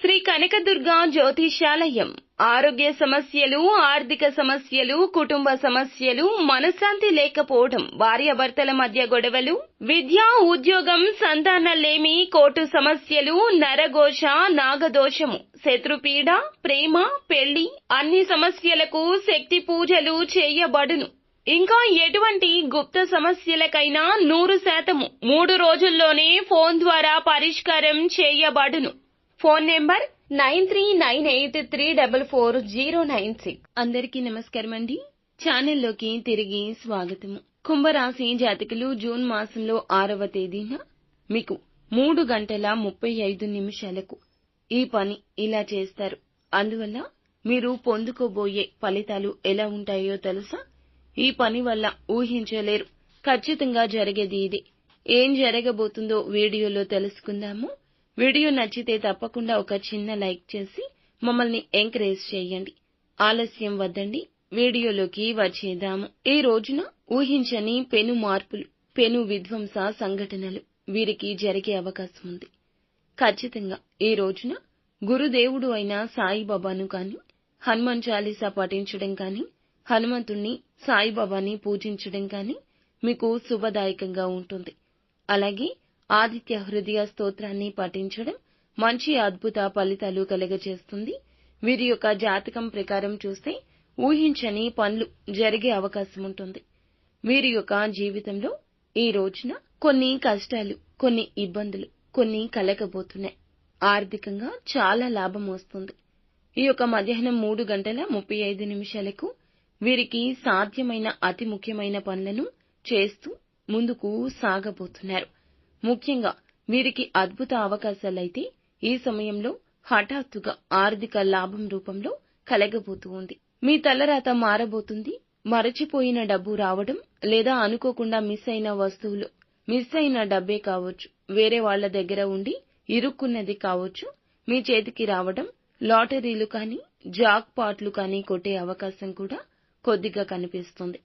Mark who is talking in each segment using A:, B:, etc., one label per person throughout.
A: శ్రీ కనకదుర్గ జ్యోతిషాలయం. ఆరోగ్య సమస్యలు ఆర్థిక సమస్యలు కుటుంబ సమస్యలు మనశ్శాంతి లేకపోవడం భార్యాభర్తల మధ్య గొడవలు విద్య ఉద్యోగం సంతానలేమి కోర్టు సమస్యలు నరఘోష నాగదోషము శత్రుపీడ ప్రేమ పెళ్ళి అన్ని సమస్యలకు శక్తి పూజలు చేయబడును. ఇంకా ఎటువంటి గుప్త సమస్యలకైనా నూరు శాతము మూడు రోజుల్లోనే ఫోన్ ద్వారా పరిష్కారం చేయబడును. Phone number nine three nine eight three double four zero nine six. అందరికీ నమస్కారం అండి ఛానల్లోకి తిరిగి స్వాగతము. కుంభరాశి జాతకులు జూన్ మాసంలో ఆరవ తేదీన మీకు మూడు గంటల ముప్పై ఐదు నిమిషాలకు ఈ పని ఇలా చేస్తారు. అందువల్ల మీరు పొందుకోబోయే ఫలితాలు ఎలా ఉంటాయో తెలుసా? ఈ పని వల్ల ఊహించలేరు. ఖచ్చితంగా జరిగేది ఇది. ఏం జరగబోతుందో వీడియోలో తెలుసుకుందాము. వీడియో నచ్చితే తప్పకుండా ఒక చిన్న లైక్ చేసి మమ్మల్ని ఎంకరేజ్ చేయండి. ఆలస్యం వద్దండి. వీడియోలోకి వచ్చేద్దాము. ఈ రోజున ఊహించని పెను మార్పులు పెను విధ్వంస సంఘటనలు వీరికి జరిగే అవకాశం ఉంది. ఖచ్చితంగా ఈ రోజున గురుదేవుడు అయిన సాయిబాబాను కాని హనుమాన్ చాలీసా పఠించడం కాని హనుమంతుణ్ణి సాయిబాబాని పూజించడం కాని మీకు శుభదాయకంగా ఉంటుంది. అలాగే ఆదిత్య హృదయ స్తోత్రాన్ని పఠించడం మంచి అద్భుత ఫలితాలు కలగజేస్తుంది. వీరి యొక్క జాతకం ప్రకారం చూస్తే ఊహించని పనులు జరిగే అవకాశం ఉంటుంది. వీరి యొక్క జీవితంలో ఈ రోజున కొన్ని కష్టాలు కొన్ని ఇబ్బందులు కొన్ని కలగబోతున్నాయి. ఆర్థికంగా చాలా లాభం వస్తుంది. ఈ యొక్క మధ్యాహ్నం మూడు గంటల ముప్పై ఐదు నిమిషాలకు వీరికి సాధ్యమైన అతి ముఖ్యమైన పనులను చేస్తూ ముందుకు సాగబోతున్నారు. ముఖ్యంగా వీరికి అద్భుత అవకాశాలైతే ఈ సమయంలో హఠాత్తుగా ఆర్థిక లాభం రూపంలో కలగబోతూ ఉంది. మీ తలరాత మారబోతుంది. మరచిపోయిన డబ్బు రావడం లేదా అనుకోకుండా మిస్ అయిన వస్తువులు మిస్ అయిన డబ్బే కావచ్చు. వేరే వాళ్ళ దగ్గర ఉండి ఇరుక్కున్నది కావచ్చు. మీ చేతికి రావడం లాటరీలు కానీ జాక్ పాట్లు కానీ కొట్టే అవకాశం కూడా కొద్దిగా కనిపిస్తుంది.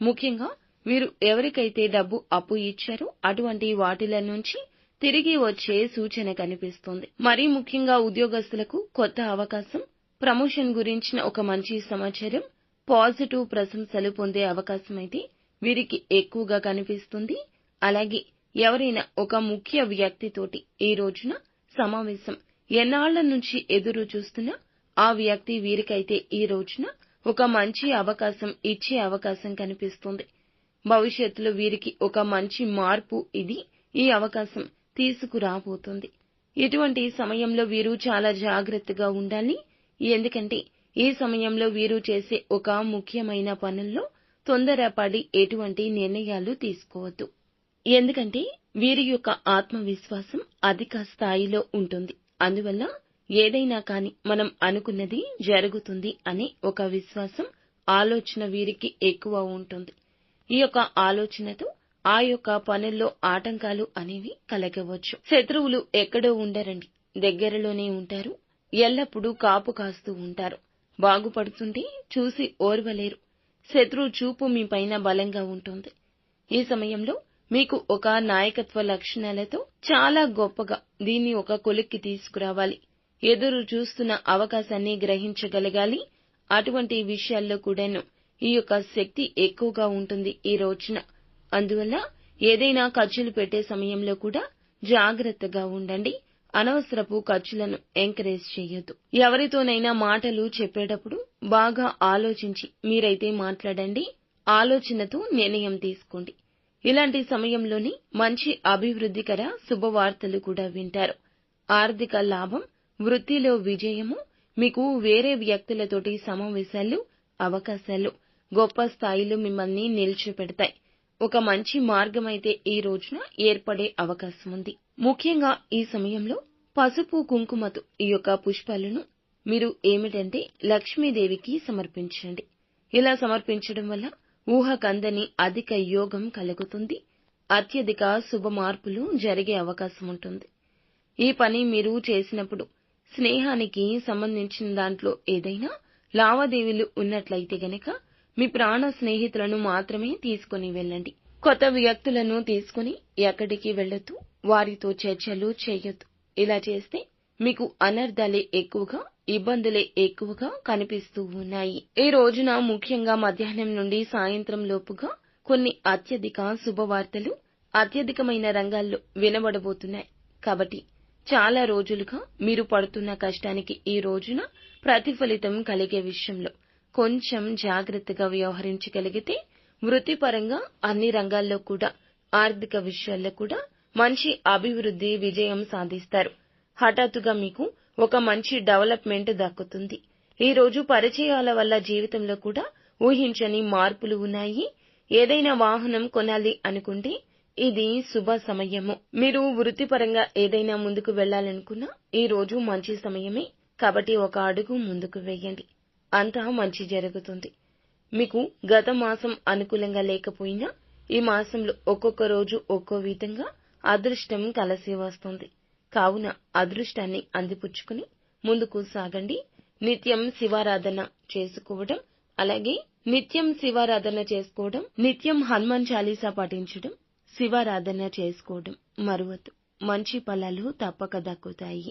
A: ముఖ్యంగా వీరు ఎవరికైతే డబ్బు అప్పు ఇచ్చారో అటువంటి వాటిల నుంచి తిరిగి వచ్చే సూచన కనిపిస్తుంది. మరీ ముఖ్యంగా ఉద్యోగస్తులకు కొత్త అవకాశం ప్రమోషన్ గురించిన ఒక మంచి సమాచారం పాజిటివ్ ప్రశంసలు పొందే అవకాశం అయితే వీరికి ఎక్కువగా కనిపిస్తుంది. అలాగే ఎవరైనా ఒక ముఖ్య వ్యక్తితోటి ఈ రోజున సమావేశం ఎన్నాళ్ళ నుంచి ఎదురు చూస్తున్నా ఆ వ్యక్తి వీరికైతే ఈ రోజున ఒక మంచి అవకాశం ఇచ్చే అవకాశం కనిపిస్తుంది. భవిష్యత్తులో వీరికి ఒక మంచి మార్పు ఇది ఈ అవకాశం తీసుకురాబోతుంది. ఇటువంటి సమయంలో వీరు చాలా జాగ్రత్తగా ఉండాలి. ఎందుకంటే ఈ సమయంలో వీరు చేసే ఒక ముఖ్యమైన పనుల్లో తొందరపడి ఎటువంటి నిర్ణయాలు తీసుకోవద్దు. ఎందుకంటే వీరి యొక్క ఆత్మవిశ్వాసం అధిక స్థాయిలో ఉంటుంది. అందువల్ల ఏదైనా కాని మనం అనుకున్నది జరుగుతుంది అనే ఒక విశ్వాసం ఆలోచన వీరికి ఎక్కువ ఉంటుంది. ఈ యొక్క ఆలోచనతో ఆ యొక్క పనుల్లో ఆటంకాలు అనేవి కలగవచ్చు. శత్రువులు ఎక్కడో ఉండరండి. దగ్గరలోనే ఉంటారు. ఎల్లప్పుడూ కాపు కాస్తూ ఉంటారు. బాగుపడుతుంటే చూసి ఓర్వలేరు. శత్రు చూపు మీ పైన బలంగా ఉంటుంది. ఈ సమయంలో మీకు ఒక నాయకత్వ లక్షణాలతో చాలా గొప్పగా దీన్ని ఒక కొలిక్కి తీసుకురావాలి. ఎదురు చూస్తున్న అవకాశాన్ని గ్రహించగలగాలి. అటువంటి విషయాల్లో కూడాను ఈ యొక్క శక్తి ఎక్కువగా ఉంటుంది ఈ రోజున. అందువల్ల ఏదైనా ఖర్చులు పెట్టే సమయంలో కూడా జాగ్రత్తగా ఉండండి. అనవసరపు ఖర్చులను ఎంకరేజ్ చేయొద్దు. ఎవరితోనైనా మాటలు చెప్పేటప్పుడు బాగా ఆలోచించి మీరైతే మాట్లాడండి. ఆలోచనతో నిర్ణయం తీసుకోండి. ఇలాంటి సమయంలోని మంచి అభివృద్ధికర శుభవార్తలు కూడా వింటారు. ఆర్థిక లాభం వృత్తిలో విజయము మీకు వేరే వ్యక్తులతోటి సమావేశాలు అవకాశాలు గొప్ప స్థాయిలో మిమ్మల్ని నిల్చిపెడతాయి. ఒక మంచి మార్గమైతే ఈ రోజున ఏర్పడే అవకాశం ఉంది ముఖ్యంగా ఈ సమయంలో పసుపు కుంకుమతో ఈ యొక్క పుష్పాలను మీరు ఏమిటంటే లక్ష్మీదేవికి సమర్పించండి. ఇలా సమర్పించడం వల్ల ఊహకందని అధిక యోగం కలుగుతుంది. అత్యధిక శుభ మార్పులు జరిగే అవకాశం ఉంటుంది ఈ పని మీరు చేసినప్పుడు స్నేహానికి సంబంధించిన దాంట్లో ఏదైనా లావాదేవీలు ఉన్నట్లయితే గనక మీ ప్రాణ స్నేహితులను మాత్రమే తీసుకుని వెళ్ళండి. కొత్త వ్యక్తులను తీసుకుని ఎక్కడికి వెళ్ళొద్దు. వారితో చర్చలు చేయొద్దు. ఇలా చేస్తే మీకు అనర్థాలే ఎక్కువగా ఇబ్బందులే ఎక్కువగా కనిపిస్తూ ఉన్నాయి. ఈ రోజున ముఖ్యంగా మధ్యాహ్నం నుండి సాయంత్రం లోపుగా కొన్ని అత్యధిక శుభవార్తలు అత్యధికమైన రంగాల్లో వినబడబోతున్నాయి. కాబట్టి చాలా రోజులుగా మీరు పడుతున్న కష్టానికి ఈ రోజున ప్రతిఫలితం కలిగే విషయంలో కొంచెం జాగ్రత్తగా వ్యవహరించగలిగితే వృత్తిపరంగా అన్ని రంగాల్లో కూడా ఆర్థిక విషయాల్లో కూడా మంచి అభివృద్ధి విజయం సాధిస్తారు. హఠాత్తుగా మీకు ఒక మంచి డెవలప్మెంట్ దక్కుతుంది. ఈ రోజు పరిచయాల వల్ల జీవితంలో కూడా ఊహించని మార్పులు ఉన్నాయి. ఏదైనా వాహనం కొనాలి అనుకుంటే ఇది శుభ సమయము. మీరు వృత్తిపరంగా ఏదైనా ముందుకు వెళ్ళాలనుకున్నా ఈ రోజు మంచి సమయమే. కాబట్టి ఒక అడుగు ముందుకు వేయండి. అంతా మంచి జరుగుతుంది. మీకు గత మాసం అనుకూలంగా లేకపోయినా ఈ మాసంలో ఒక్కొక్క రోజు ఒక్కో విధంగా అదృష్టం కలిసి వస్తుంది. కావున అదృష్టాన్ని అందిపుచ్చుకుని ముందుకు సాగండి. నిత్యం శివారాధన చేసుకోవడం అలాగే నిత్యం శివారాధన చేసుకోవడం నిత్యం హనుమాన్ చాలీసా పఠించడం శివారాధన చేసుకోవడం మరువద్దు మంచి ఫలాలు తప్పక దక్కుతాయి.